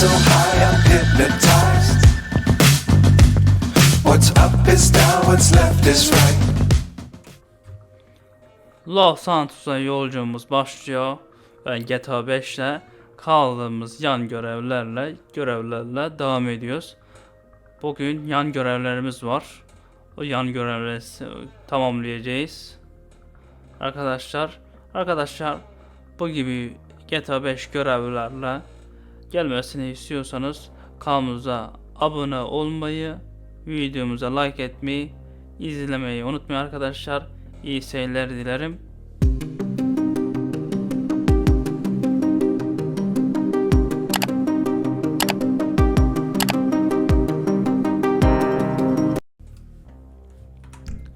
so high I'm hypnotized. What's up is down, what's left is right. Los Santos'a yolculuğumuz başlıyor ve GTA 5'le kaldığımız yan görevlerle görevlerle devam ediyoruz. Bugün yan görevlerimiz var. O yan görevleri tamamlayacağız. Arkadaşlar, arkadaşlar bu gibi GTA 5 görevlerle gelmesini istiyorsanız kanalımıza abone olmayı, videomuza like etmeyi, izlemeyi unutmayın arkadaşlar. İyi seyirler dilerim.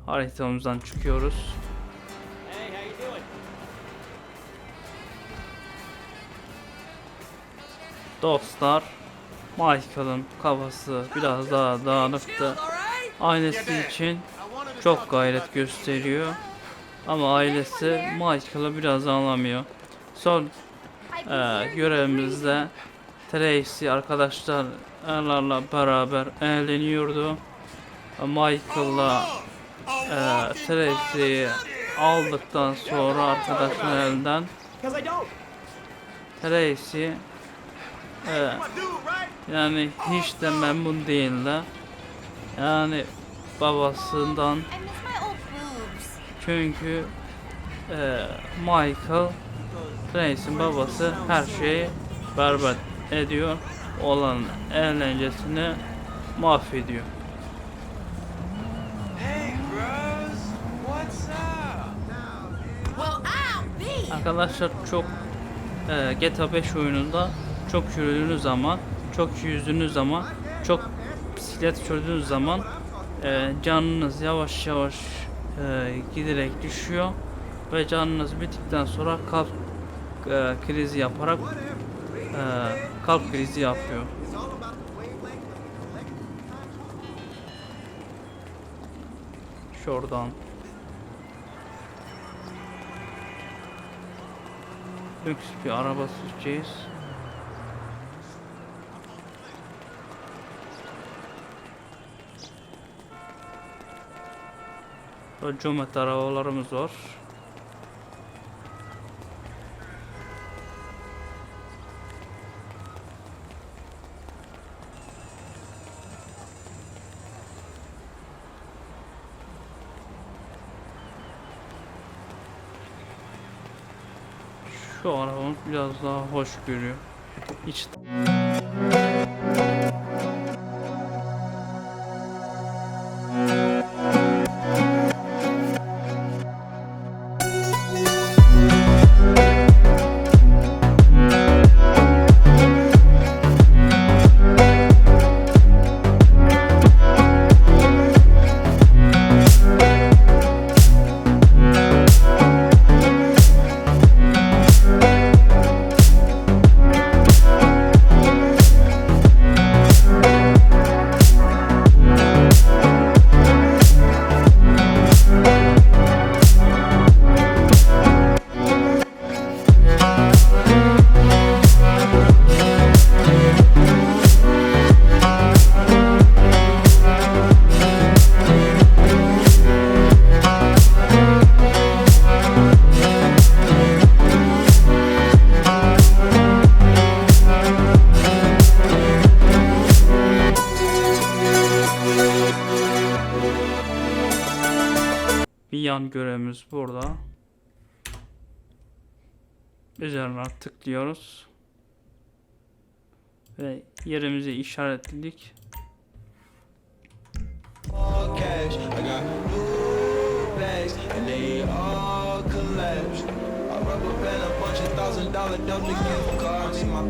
Haritamızdan çıkıyoruz. Dostlar, Michael'ın kafası biraz daha dağınıktı. Ailesi için çok gayret gösteriyor. Ama ailesi Michael'ı biraz anlamıyor. Son e, görevimizde Tracy arkadaşlarla beraber eğleniyordu. Michael'la e, Tracy'yi aldıktan sonra arkadaşlar elinden Tracy yani hiç de memnun değildi. Yani babasından çünkü e, Michael Tracy'nin babası her şeyi berbat ediyor. Olan eğlencesini mahvediyor. Hey, bros. What's up? Well, I'll be. Arkadaşlar çok e, GTA 5 oyununda çok yürüdüğünüz zaman, çok yüzdüğünüz zaman, çok bisiklet sürdüğünüz zaman e, canınız yavaş yavaş e, giderek düşüyor ve canınız bittikten sonra kalp e, krizi yaparak e, kalp krizi yapıyor. Şuradan lüks bir araba süreceğiz. Comet arabalarımız var. Şu arabamız biraz daha hoş görüyor. İç Bir yan görevimiz burada. Üzerine tıklıyoruz. Ve yerimizi işaretledik. I rubber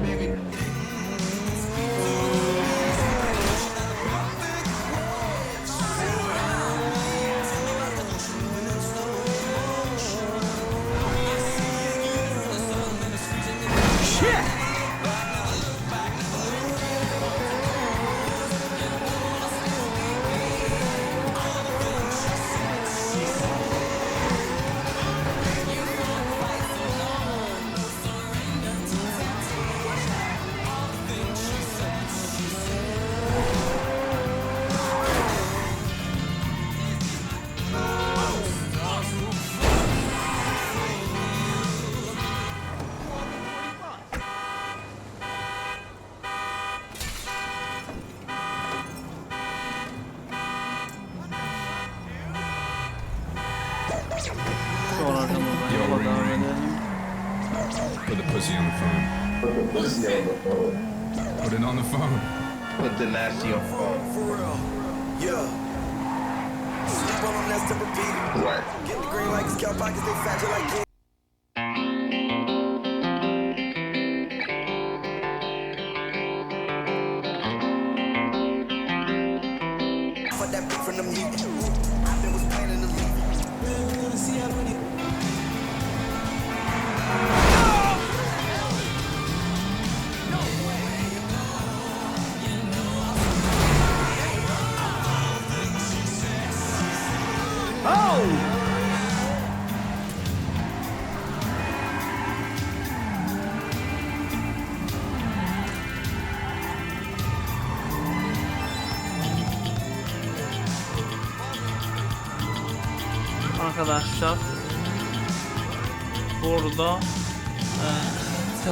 band a. pussy on the phone. Put the pussy on the phone. Put it on the phone. Put the nasty on the phone. For real. Yeah. Sleep on them, that's to repeat it. What? Get the green like scalp pockets, they fat you like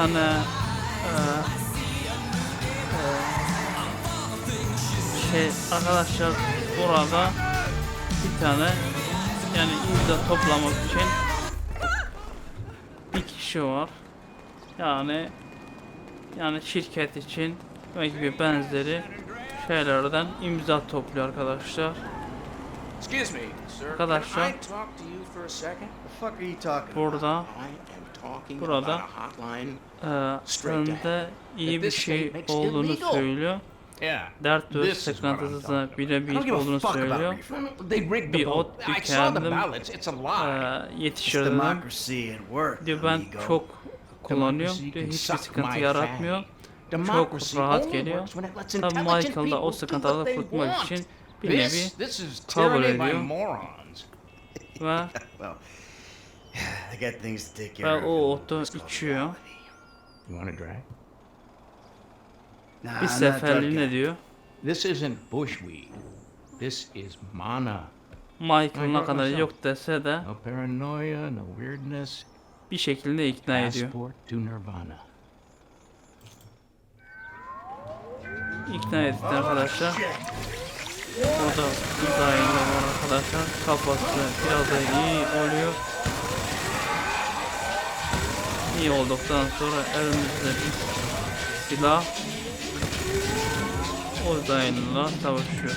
tane e, e, şey arkadaşlar burada bir tane yani imza toplamak için bir kişi var. Yani yani şirket için ve gibi benzeri şeylerden imza topluyor arkadaşlar. Arkadaşlar. Burada Burada. e, aslında iyi bir şey olduğunu söylüyor. Yeah. Dert ve This is what I'm sıkıntısına birebir olduğunu söylüyor. refunds. They rigged Bir the ot vote. bir I saw the kendim ballots. It's a lie. e, yetiştirdim. Democracy at work. Diyor ben çok kullanıyorum. Diyor hiçbir sıkıntı yaratmıyor. Çok rahat geliyor. Tabi Michael da o sıkıntıları want. için bir nevi This, this is kabul tyranny by ediyor. morons. ve I got things to take care of. o otu içiyor. You want a drag? Nah, Bir I'm not drunk diyor. This isn't bushweed. This is mana. Michael ne kadar yok dese de No paranoia, no weirdness. bir şekilde ikna ediyor. Passport to nirvana. İkna etti arkadaşlar. Burada uzaylı var arkadaşlar. Kafası biraz da iyi oluyor. İyi olduktan sonra elimizde bir silah uzaylılar savaşıyor.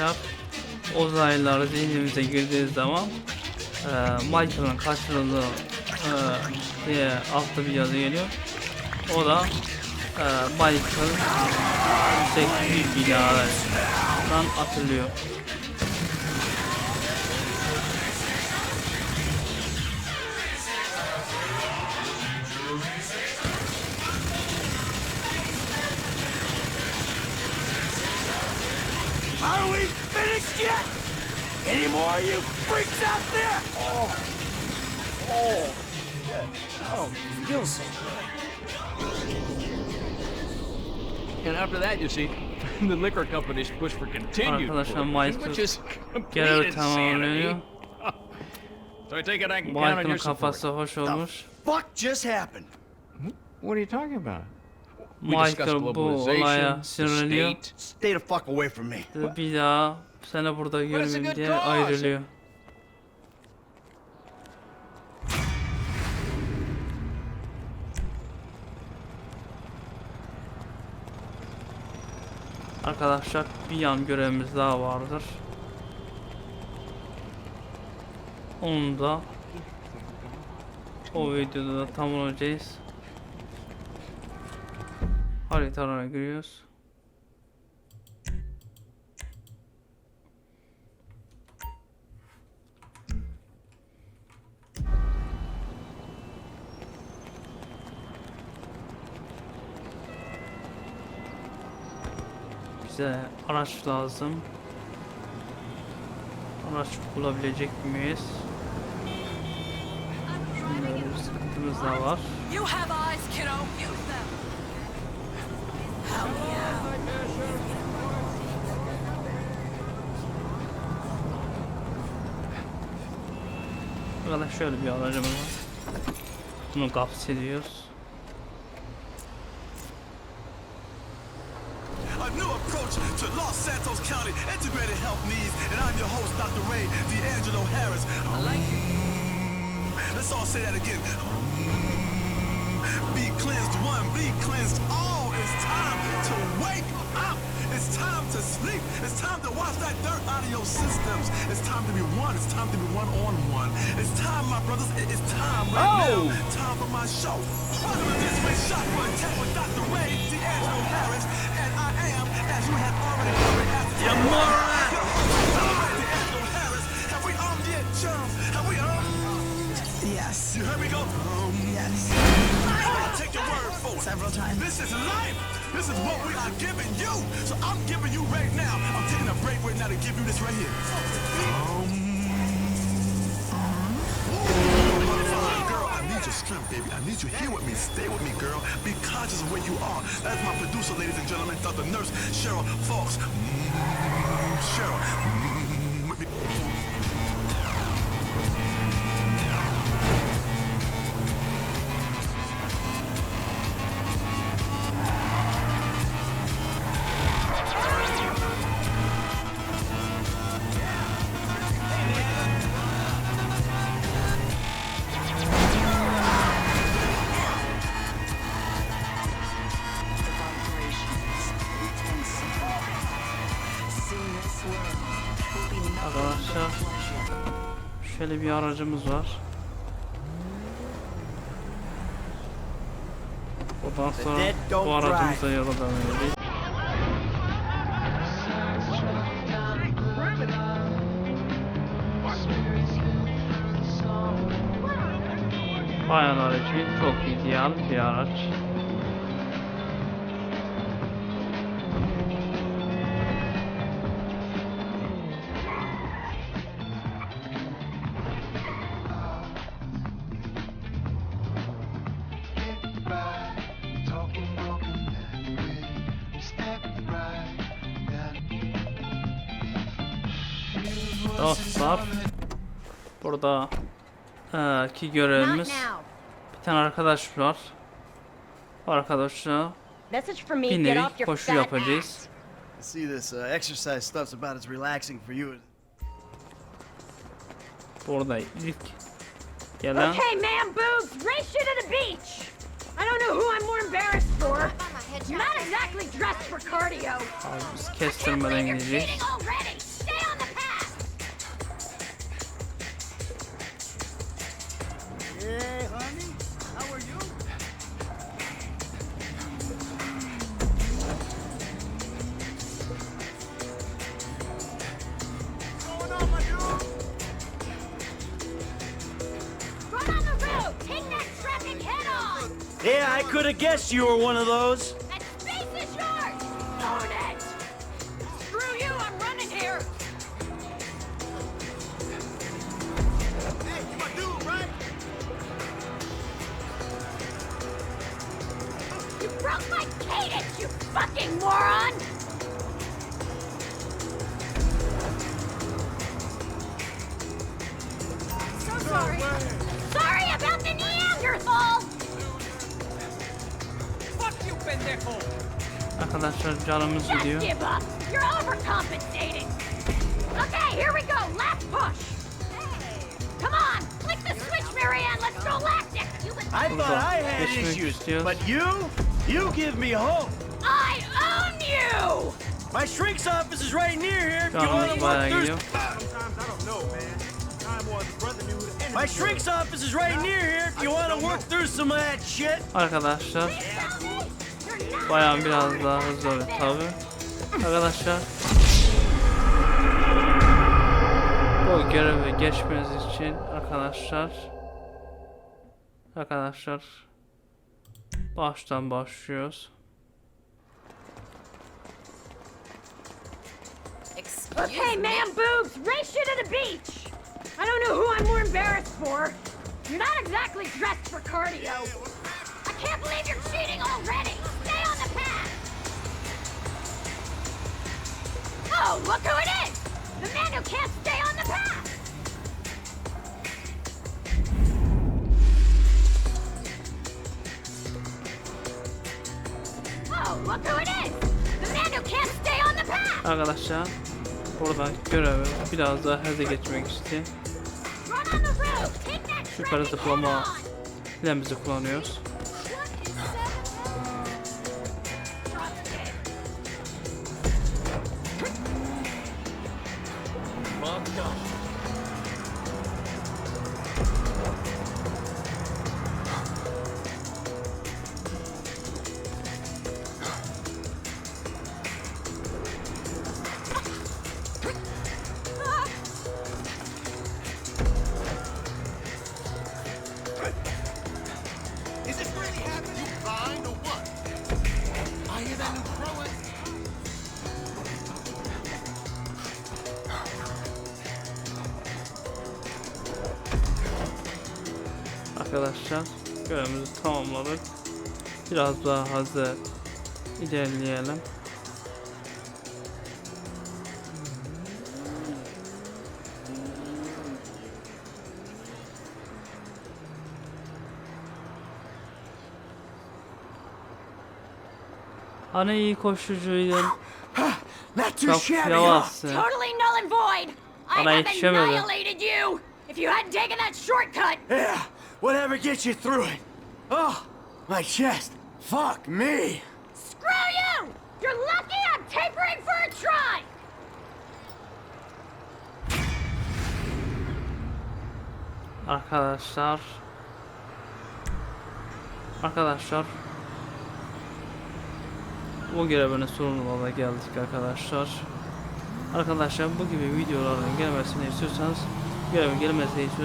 Arkadaşlar uzaylılar zihnimize girdiği zaman e, Michael'ın kaçırıldığı e, diye altta bir yazı geliyor. O da e, Michael yüksek bir binadan atılıyor. Are we finished yet? Any more you freaks out there? Oh. Oh, oh, Gilson. And after that, you see, the liquor companies push for continued Arkadaşlar, prohibition, Michael which is complete görevi insanity. tamamlanıyor. So I take it I can count on your support. kafası hoş olmuş. Fuck just happened? What are you talking about? Michael bu olaya sinirleniyor. state. Stay the fuck away from me. Dedi, Bir daha seni burada it's a görmeyeyim good diye cause. ayrılıyor. Arkadaşlar bir yan görevimiz daha vardır. Onu da o videoda da tamamlayacağız. Haritalara giriyoruz. Bize araç lazım. Araç bulabilecek miyiz? Şimdi bir sıkıntımız da var. You have eyes, kiddo. Use them. Burada şöyle bir aracımız var. Bunu gaps ediyoruz. To Los Santos County integrated health needs, and I'm your host, Dr. Ray D'Angelo Harris. I like. Let's all say that again. Be cleansed one, be cleansed all. It's time to wake up. It's time to sleep. It's time to wash that dirt out of your systems. It's time to be one. It's time to be one on one. It's time, my brothers. It is time right oh! now. Time for my show. Welcome this week's Shot for Attack with Dr. Ray D'Angelo Harris, and I am, as you have already already asked. You moron! D'Angelo Harris. Have we armed yet, chums? Have we armed? Yes. You heard me go? Your word for it. Several times. This is life. This is what we are giving you. So I'm giving you right now. I'm taking a break right now to give you this right here. Um, Ooh, girl, I need your strength, baby. I need you here with me. Stay with me, girl. Be conscious of where you are. That's my producer, ladies and gentlemen, Dr. Nurse Cheryl Fox. Mm, Cheryl. Mm, with Arkadaşlar şöyle bir aracımız var. Ondan sonra bu aracımızla yola devam edeceğiz. Bayanlar için çok ideal bir araç. Dostlar burada eee, ki görevimiz bir tane arkadaş var. Arkadaşla bir nevi koşu yapacağız. see this uh, exercise stuff's about as relaxing for you. Burada ilk gelen Okay, man, boobs, race you to the beach. I don't know who I'm more embarrassed for. Not exactly dressed for cardio. Abi biz kestirmeden gideceğiz. wish you were one of those. That space is yours! Own it! Screw you, I'm running here! Hey, you my dude, right? You broke my cadence, you fucking moron! So sorry. Arkadaşlar canımız Just gidiyor. give up! You're overcompensating! Okay, here we go! Last push! Come on! Flick the switch, Marianne! Let's go lactic! I thought I had Geçmek issues, istiyoruz. but you? You give me hope. I own you! My shrink's office is right near here if you want to bayağı work through. gidiyor. Sometimes I don't know, man. Time was brother knew the enemy. My shrink's office is right near here if you want to work through some of that shit. Arkadaşlar You're not bayağı biraz daha hızlı oluyor tabi. Arkadaşlar bu görevi geçmeniz için arkadaşlar arkadaşlar baştan başlıyoruz. Okay, man boobs, race you to the beach! I don't know who I'm more embarrassed for. You're not exactly dressed for cardio. I can't believe you're cheating already! Oh, look who it is! The man who can't stay on the path! Oh, look who it is! The man who can't stay on the path! Arkadaşlar burada görevi biraz daha hızlı geçmek için Yukarı zıplama filemizi kullanıyoruz. Arkadaşlar görevimizi tamamladık. Biraz daha hızlı ilerleyelim. Hani iyi koşucuydun. Çok yavaşsın. Totally null and void! I Bana have yetişemedi. annihilated you! If you hadn't taken that shortcut! Yeah, whatever gets you through it. Oh, my chest. Fuck me. Screw you! You're lucky I'm tapering for a try! Arkadaşlar Arkadaşlar Bu görevinin sonuna da geldik arkadaşlar Arkadaşlar bu gibi videoların gelmesini istiyorsanız Görevin gelmesini istiyorsanız